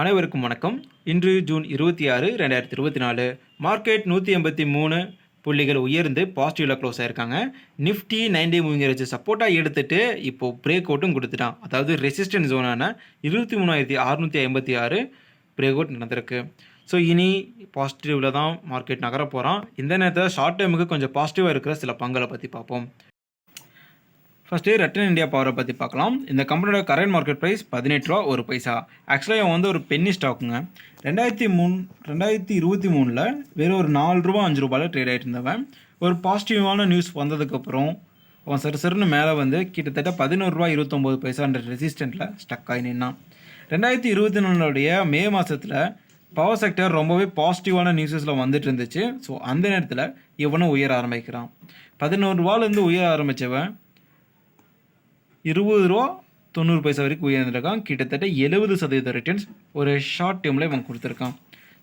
அனைவருக்கும் வணக்கம். இன்று ஜூன் இருபத்தி ஆறு ரெண்டாயிரத்தி இருபத்தி நாலு. மார்க்கெட் நூற்றி எண்பத்தி மூணு புள்ளிகள் உயர்ந்து பாசிட்டிவில் க்ளோஸ் ஆயிருக்காங்க. நிஃப்டி நைன்டி மூவிங்க சப்போர்ட்டாக எடுத்துட்டு இப்போது பிரேக் அவுட்டும் கொடுத்துட்டான். அதாவது ரெசிஸ்டன்ட் ஜோனான இருபத்தி மூணாயிரத்தி அறுநூற்றி ஐம்பத்தி ஆறு பிரேக் அவுட் நடந்திருக்கு. ஸோ இனி பாசிட்டிவில் தான் மார்க்கெட் நகர போகிறான் இந்த நேரத்தில் ஷார்ட் டைமுக்கு கொஞ்சம் பாசிட்டிவாக இருக்கிற சில பங்களை பற்றி பார்ப்போம். ஃபஸ்ட்டு ரெட்டன் இந்தியா பவரை பற்றி பார்க்கலாம். இந்த கம்பெனியோட கரண்ட் மார்க்கெட் ப்ரைஸ் பதினெட்டு ரூபா ஒரு பைசா. ஆக்சுவலாக இவன் வந்து ஒரு பென்னி ஸ்டாக்குங்க ரெண்டாயிரத்தி மூணு ரெண்டாயிரத்தி இருபத்தி மூணில் வெறும் ஒரு நாலு ரூபா அஞ்சு ரூபாயில் ட்ரேட் ஆகிட்டு இருந்தவன். ஒரு பாசிட்டிவான நியூஸ் வந்ததுக்கப்புறம் அவன் சரு சருன்னு மேலே வந்து கிட்டத்தட்ட பதினோரு ரூபா இருபத்தொம்போது பைசான்ற ரெசிஸ்டண்ட்டில் ஸ்டக் ஆகி நின்னான். ரெண்டாயிரத்தி இருபத்தி நாலுடைய மே மாதத்தில் பவர் செக்டர் ரொம்பவே பாசிட்டிவான நியூஸஸில் வந்துட்டு இருந்துச்சு. ஸோ அந்த நேரத்தில் இவனும் உயர ஆரம்பிக்கிறான். பதினோரு ரூபாலேருந்து உயர ஆரம்பித்தவன் இருபது ரூபா தொண்ணூறு பைசா வரைக்கும் உயர்ந்திருக்கான். கிட்டத்தட்ட எழுபது சதவீத ரிட்டர்ன்ஸ் ஒரு ஷார்ட் டேர்மில் இவன் கொடுத்துருக்கான்.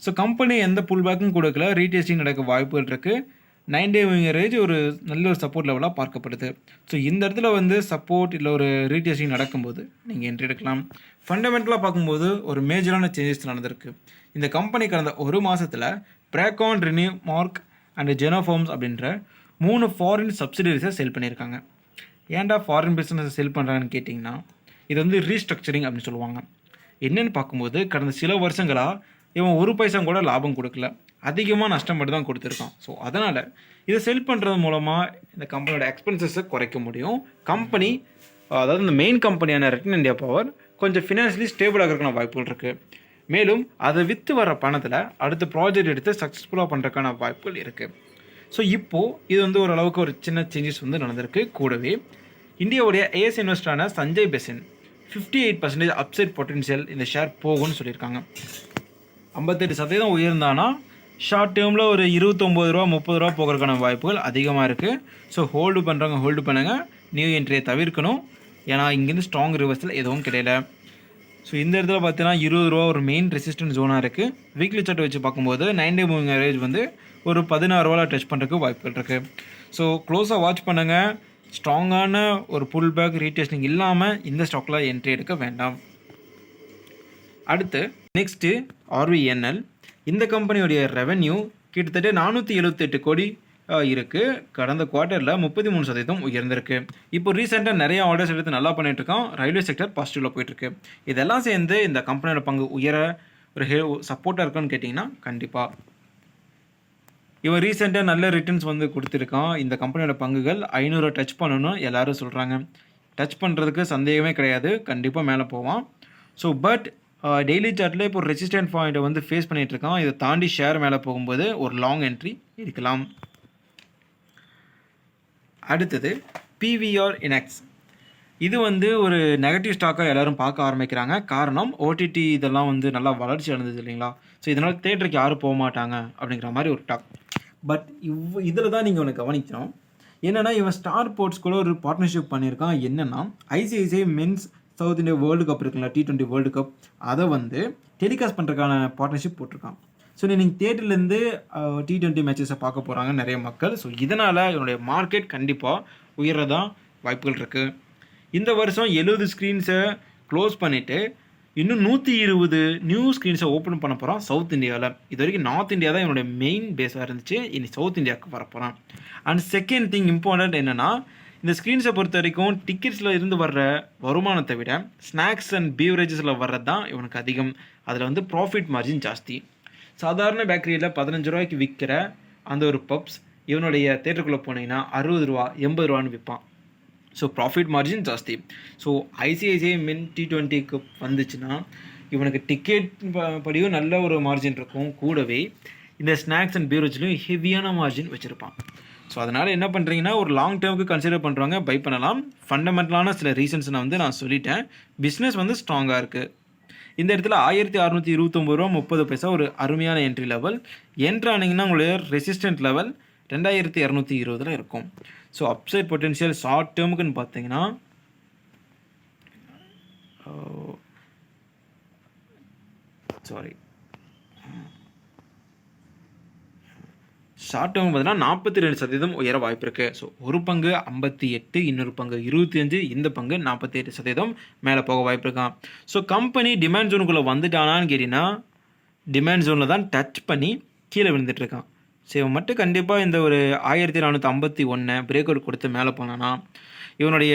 ஸோ கம்பெனி எந்த புல் பேக்கும் கொடுக்கல. ரீடெஸ்டிங் நடக்க வாய்ப்புகள் இருக்குது நைன் டே ரேஞ்ச் ஒரு நல்ல ஒரு சப்போர்ட் லெவலாக பார்க்கப்படுது. ஸோ இந்த இடத்துல வந்து சப்போர்ட் இல்லை ஒரு ரீடெஸ்டிங் நடக்கும்போது நீங்கள் என்ட்ரி எடுக்கலாம். ஃபண்டமெண்டலாக பார்க்கும்போது ஒரு மேஜரான சேஞ்சஸ் நடந்திருக்கு. இந்த கம்பெனி கடந்த ஒரு மாதத்தில் பிரேகான் ரினியூ மார்க் அண்ட் ஜெனோஃபார்ம்ஸ் அப்படின்ற மூணு ஃபாரின் சப்சிடரிஸை செல் பண்ணியிருக்காங்க. ஏன்டா ஃபாரின் பிஸ்னஸை செல் பண்ணுறாங்கன்னு கேட்டிங்கன்னா இது வந்து ரீஸ்ட்ரக்சரிங் அப்படின்னு சொல்லுவாங்க. என்னென்னு பார்க்கும்போது கடந்த சில வருஷங்களாக இவன் ஒரு பைசா கூட லாபம் கொடுக்கல. அதிகமாக நஷ்டம் தான் கொடுத்துருக்கான். ஸோ அதனால் இதை செல் பண்ணுறது மூலமாக இந்த கம்பெனியோட எக்ஸ்பென்சஸை குறைக்க முடியும். கம்பெனி அதாவது இந்த மெயின் கம்பெனியான ரெட்டன் இந்தியா பவர் கொஞ்சம் ஃபினான்ஷியலி ஸ்டேபிளாக இருக்கிற வாய்ப்புகள் இருக்குது மேலும் அதை விற்று வர பணத்தில் அடுத்த ப்ராஜெக்ட் எடுத்து சக்ஸஸ்ஃபுல்லாக பண்ணுறதுக்கான வாய்ப்புகள் இருக்குது ஸோ இப்போது இது வந்து ஓரளவுக்கு ஒரு சின்ன சேஞ்சஸ் வந்து நடந்திருக்கு. கூடவே இந்தியாவுடைய ஏஎஸ் இன்வெஸ்டரான Sanjay Besant fifty eight percentage upside potential இந்த ஷேர் போகும்னு சொல்லியிருக்காங்க. ஐம்பத்தெட்டு சதவீதம் உயர்ந்தானா ஷார்ட் டேர்மில் ஒரு இருபத்தொம்போது ரூபா முப்பது ரூபா போகிறதுக்கான வாய்ப்புகள் அதிகமாக இருக்குது ஸோ ஹோல்டு பண்ணுறவங்க ஹோல்டு பண்ணுங்கள் நியூ என்ட்ரியை தவிர்க்கணும். ஏன்னா இங்கேருந்து ஸ்ட்ராங் ரிவர்ஸில் எதுவும் கிடையல. ஸோ இந்த இடத்துல பார்த்தீங்கன்னா இருபது ரூபா ஒரு மெயின் ரெசிஸ்டன்ட் ஜோனாக இருக்குது வீக்லி சார்ட் வச்சு பார்க்கும்போது நைன் டே மூவிங் ஆவரேஜ் வந்து ஒரு பதினாறு ரூபாவில் டச் பண்ணுறதுக்கு வாய்ப்புகள் இருக்குது ஸோ க்ளோஸாக வாட்ச் பண்ணுங்கள் ஸ்ட்ராங்கான ஒரு புல் பேக் ரீடெஸ்டிங் இல்லாமல் இந்த ஸ்டாக்கில் என்ட்ரி எடுக்க வேண்டாம். அடுத்து நெக்ஸ்ட்டு ஆர்விஎன்எல் இந்த கம்பெனியோடைய ரெவென்யூ கிட்டத்தட்ட நானூற்றி எழுபத்தெட்டு கோடி இருக்குது கடந்த குவார்ட்டரில் முப்பத்தி மூணு சதவீதம் உயர்ந்திருக்கு. இப்போ ரீசெண்டாக நிறைய ஆர்டர்ஸ் எடுத்து நல்லா பண்ணிகிட்ருக்கோம் ரயில்வே செக்டர் பாசிட்டிவில் போயிட்டுருக்கு இதெல்லாம் சேர்ந்து இந்த கம்பெனியோட பங்கு உயர ஒரு ஹே சப்போர்ட்டாக இருக்குன்னு கேட்டிங்கன்னா கண்டிப்பாக இவன் ரீசெண்டாக நல்ல ரிட்டர்ன்ஸ் வந்து கொடுத்துருக்கான். இந்த கம்பெனியோட பங்குகள் ஐநூறு டச் பண்ணணும் எல்லாரும் சொல்கிறாங்க டச் பண்ணுறதுக்கு சந்தேகமே கிடையாது. கண்டிப்பாக மேலே போவான். ஸோ பட் டெய்லி சார்ட்டில் இப்போ ரெசிஸ்டன்ட் பாயிண்ட்டை வந்து ஃபேஸ் பண்ணிகிட்ருக்கான் இதை தாண்டி ஷேர் மேலே போகும்போது ஒரு லாங் என்ட்ரி இருக்கலாம். அடுத்தது பிவிஆர் இனெக்ஸ் இது வந்து ஒரு நெகட்டிவ் ஸ்டாக்காக எல்லோரும் பார்க்க ஆரம்பிக்கிறாங்க. காரணம் ஓடிடி இதெல்லாம் வந்து நல்லா வளர்ச்சி அடைந்தது இல்லைங்களா? ஸோ இதனால் தேட்டருக்கு யாரும் போக மாட்டாங்க அப்படிங்கிற மாதிரி ஒரு டாக் பட் இவ் இதில் தான் நீங்கள் ஒன்று கவனிக்கணும். என்னென்னா இவன் ஸ்டார் ஸ்போர்ட்ஸ் கூட ஒரு பார்ட்னர்ஷிப் பண்ணியிருக்கான். என்னென்னா ICICI men's South India World Cup இருக்குங்களா டி டுவெண்ட்டி வேர்ல்டு கப் அதை வந்து டெலிகாஸ்ட் பண்ணுறதுக்கான பார்ட்னர்ஷிப் போட்டிருக்கான். ஸோ நீங்கள் தேட்டர்லேருந்து டி டுவெண்ட்டி மேட்சஸை பார்க்க போகிறாங்க நிறைய மக்கள். ஸோ இதனால் என்னுடைய மார்க்கெட் கண்டிப்பாக உயர்றதான் வாய்ப்புகள் இருக்குது இந்த வருஷம் எழுபது ஸ்க்ரீன்ஸை க்ளோஸ் பண்ணிவிட்டு இன்னும் நூற்றி இருபது நியூ ஸ்க்ரீன்ஸை ஓப்பன் பண்ண போகிறான் சவுத் இந்தியாவில் இது வரைக்கும் நார்த் இந்தியா தான் என்னுடைய மெயின் பேஸாக இருந்துச்சு. இனி சவுத் இந்தியாவுக்கு வரப்போகிறான் அண்ட் செகண்ட் திங் இம்பார்ட்டண்ட் என்னென்னா இந்த ஸ்க்ரீன்ஸை பொறுத்த வரைக்கும் டிக்கெட்ஸில் இருந்து வர்ற வருமானத்தை விட ஸ்நாக்ஸ் அண்ட் பீவரேஜஸில் வர்றது தான் இவனுக்கு அதிகம். அதில் வந்து ப்ராஃபிட் மார்ஜின் ஜாஸ்தி. சாதாரண பேக்கரியில் பதினஞ்சு ரூபாய்க்கு விற்கிற அந்த ஒரு பப்ஸ் இவனுடைய தேட்டருக்குள்ளே போனீங்கன்னா அறுபது ரூபா எண்பது ரூபான்னு விற்பான் ஸோ ப்ராஃபிட் மார்ஜின் ஜாஸ்தி. ஸோ ஐசிஐசிஐ மின் டி டுவெண்ட்டிக்கு வந்துச்சுன்னா இவனுக்கு டிக்கெட் படியும் நல்ல ஒரு மார்ஜின் இருக்கும். கூடவே இந்த ஸ்நாக்ஸ் அண்ட் பீரோஜ்லையும் ஹெவியான மார்ஜின் வச்சுருப்பான். ஸோ அதனால் என்ன பண்ணுறீங்கன்னா ஒரு லாங் டேர்முக்கு கன்சிடர் பண்ணுறவங்க பை பண்ணலாம். ஃபண்டமெண்டலான சில ரீசன்ஸ் நான் வந்து நான் சொல்லிட்டேன். பிஸ்னஸ் வந்து ஸ்ட்ராங்காக இருக்குது இந்த இடத்துல ஆயிரத்தி அறநூற்றி இருபத்தொம்பது ரூபா முப்பது பைசா ஒரு அருமையான என்ட்ரி லெவல் என்ட்ரு ஆனீங்கன்னா உங்களுடைய ரெசிஸ்டன்ட் லெவல் ரெண்டாயிரத்தி இரநூத்தி இருபதில் இருக்கும். ஸோ அப்சைட் பொட்டென்ஷியல் ஷார்ட் டேர்முக்குன்னு பார்த்தீங்கன்னா சாரி ஷார்ட் டேர்ம் பார்த்தீங்கன்னா நாற்பத்தி ரெண்டு சதவீதம் உயர வாய்ப்பு இருக்குது ஸோ ஒரு பங்கு ஐம்பத்தி எட்டு இன்னொரு பங்கு இருபத்தி அஞ்சு இந்த பங்கு நாற்பத்தி எட்டு சதவீதம் மேலே போக வாய்ப்பு இருக்கான் ஸோ கம்பெனி டிமாண்ட் ஜோனுக்குள்ளே வந்துட்டானான்னு கேட்டிங்கன்னா டிமாண்ட் ஜோனில் தான் டச் பண்ணி கீழே விழுந்துட்டு இருக்கான். ஸோ இவன் மட்டும் கண்டிப்பாக இந்த ஒரு ஆயிரத்தி நானூற்றி ஐம்பத்தி ஒன்று பிரேக் அவுட் கொடுத்து மேலே போனான்னா இவனுடைய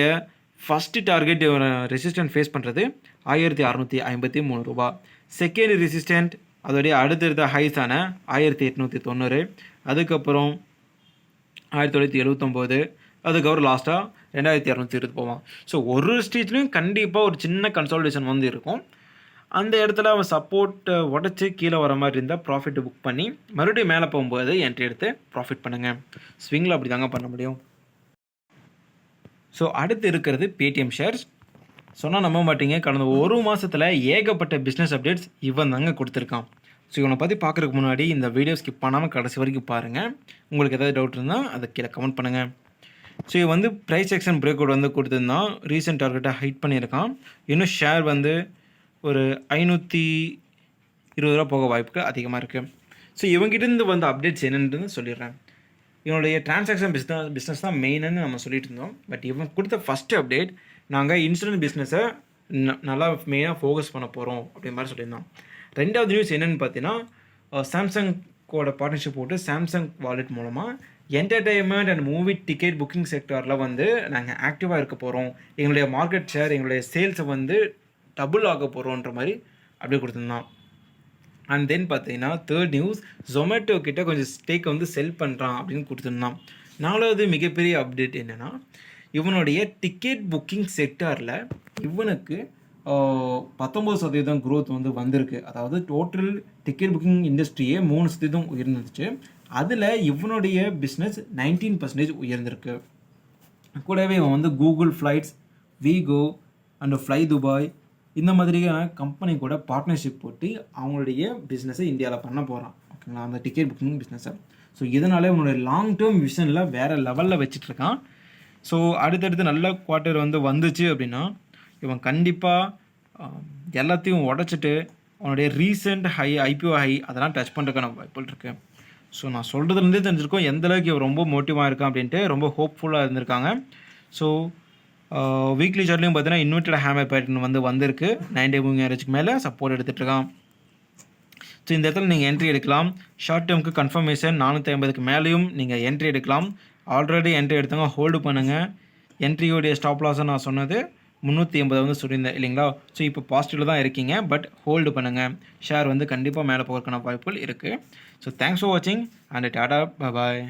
ஃபஸ்ட்டு டார்கெட் இவன் ரெசிஸ்டன்ட் ஃபேஸ் பண்ணுறது ஆயிரத்தி அறநூற்றி ஐம்பத்தி மூணு ரூபா. செகண்ட் ரெசிஸ்டன்ட் அதோடைய அடுத்தடுத்த ஹைஸான ஆயிரத்தி எட்நூற்றி தொண்ணூறு அதுக்கப்புறம் ஆயிரத்தி தொள்ளாயிரத்தி எழுபத்தொம்போது அதுக்கப்புறம் லாஸ்ட்டாக ரெண்டாயிரத்தி இரநூத்தி இருபது போவான். ஸோ ஒரு ஸ்டேஜ்லேயும் கண்டிப்பாக ஒரு சின்ன கன்சால்டேஷன் வந்து இருக்கும். அந்த இடத்துல அவன் சப்போர்ட்டை உடச்சி கீழே வர மாதிரி இருந்தால் ப்ராஃபிட் புக் பண்ணி மறுபடியும் மேலே போகும்போது என்ட்ரி எடுத்து ப்ராஃபிட் பண்ணுங்கள் ஸ்விங்கில் அப்படி தாங்க பண்ண முடியும். ஸோ அடுத்து இருக்கிறது பேடிஎம் ஷேர்ஸ் சொன்னால் நம்ப மாட்டீங்க. கடந்த ஒரு மாதத்தில் ஏகப்பட்ட பிஸ்னஸ் அப்டேட்ஸ் இவன் தாங்க கொடுத்துருக்கான். ஸோ இவனை பற்றி பார்க்குறதுக்கு முன்னாடி இந்த வீடியோ ஸ்கிப் பண்ணாமல் கடைசி வரைக்கும் பாருங்கள் உங்களுக்கு ஏதாவது டவுட் இருந்தால் அதை கீழே கமெண்ட் பண்ணுங்கள் ஸோ இவன் வந்து ப்ரைஸ் செக்ஷன் பிரேக் அவுட் வந்து கொடுத்துருந்தான். ரீசெண்ட் டார்கெட்டை ஹைட் பண்ணியிருக்கான். இன்னும் ஷேர் வந்து ஒரு ஐநூற்றி இருபது ரூபா போக வாய்ப்புகள் அதிகமாக இருக்குது ஸோ இவங்ககிட்டேருந்து வந்த அப்டேட்ஸ் என்னன்றது சொல்லிடுறேன். இவனுடைய டிரான்சாக்ஷன் பிஸ்னஸ் பிஸ்னஸ் தான் மெயின்னு நம்ம சொல்லிட்டு இருந்தோம். பட் இவன் கொடுத்த ஃபஸ்ட்டு அப்டேட் நாங்கள் இன்சூரன்ஸ் பிஸ்னஸை நல்லா மெயினாக ஃபோக்கஸ் பண்ண போகிறோம் அப்படின்ற மாதிரி சொல்லியிருந்தோம். ரெண்டாவது நியூஸ் என்னென்னு பார்த்தீங்கன்னா சாம்சங்கோட பார்ட்னர்ஷிப் போட்டு சாம்சங் வாலெட் மூலமாக entertainment and movie ticket booking செக்டாரில் வந்து நாங்கள் ஆக்டிவாக இருக்க போகிறோம் எங்களுடைய மார்க்கெட் ஷேர் எங்களுடைய சேல்ஸை வந்து டபுள் ஆக போகிறோன்ற மாதிரி அப்படியே கொடுத்துருந்தான். அண்ட் தென் பார்த்தீங்கன்னா தேர்ட் நியூஸ் ஜொமேட்டோ கிட்ட கொஞ்சம் ஸ்டேக்கை வந்து செல் பண்ணுறான் அப்படின்னு கொடுத்துருந்தான். நாலாவது மிகப்பெரிய அப்டேட் என்னென்னா இவனுடைய டிக்கெட் புக்கிங் செக்டாரில் இவனுக்கு பத்தொம்பது சதவீதம் க்ரோத் வந்து வந்திருக்கு. அதாவது டோட்டல் டிக்கெட் புக்கிங் இண்டஸ்ட்ரியே மூணு சதவீதம் உயர்ந்துச்சு அதில் இவனுடைய பிஸ்னஸ் நைன்டீன் பர்சன்டேஜ் உயர்ந்திருக்கு. கூடவே இவன் வந்து Google flights Wego and fly Dubai இந்த மாதிரியான கம்பெனி கூட பார்ட்னர்ஷிப் போட்டு அவங்களுடைய பிஸ்னஸை இந்தியாவில் பண்ண போகிறான் ஓகேங்களா அந்த டிக்கெட் புக்கிங் பிஸ்னஸை ஸோ இதனாலே உன்னுடைய லாங் டேர்ம் விஷனில் வேறு லெவலில் வச்சிட்ருக்கான் ஸோ அடுத்தடுத்து நல்ல குவார்ட்டர் வந்து வந்துச்சு அப்படின்னா இவன் கண்டிப்பாக எல்லாத்தையும் உடச்சிட்டு அவனுடைய ரீசெண்ட் ஹை ஐபிஓ ஹை அதெல்லாம் டச் பண்ணுறதுக்கான வாய்ப்புகள் இருக்குது ஸோ நான் சொல்கிறதுலேருந்தே தெரிஞ்சிருக்கோம் எந்த அளவுக்கு இவன் ரொம்ப மோட்டிவாக இருக்கான் அப்படின்ட்டு ரொம்ப ஹோப்ஃபுல்லாக இருந்திருக்காங்க. ஸோ வீக்லி சார்ட்லையும் பார்த்தீங்கன்னா இன்வெர்டட் ஹேமர் பேட்டர்ன் வந்து வந்திருக்கு. நைன் டே மூவிங் ஆரேஜுக்கு மேலே சப்போர்ட் எடுத்துகிட்டு இருக்கான். ஸோ இந்த இடத்துல நீங்கள் என்ட்ரி எடுக்கலாம். ஷார்ட் டேர்முக்கு கன்ஃபர்மேஷன் நானூற்றி ஐம்பதுக்கு மேலேயும் நீங்கள் என்ட்ரி எடுக்கலாம். ஆல்ரெடி என்ட்ரி எடுத்தவங்க ஹோல்டு பண்ணுங்கள் என்ட்ரியோடைய ஸ்டாப் லாஸை நான் சொன்னது முந்நூற்றி ஐம்பது வந்து சொல்லியிருந்தேன் இல்லைங்களா? ஸோ இப்போ பாசிட்டிவில் தான் இருக்கீங்க பட் ஹோல்டு பண்ணுங்கள் ஷேர் வந்து கண்டிப்பாக மேலே போகிறதுக்கான வாய்ப்புகள் இருக்குது ஸோ தேங்க்ஸ் ஃபார் வாட்சிங் அண்ட் டாடா பாய்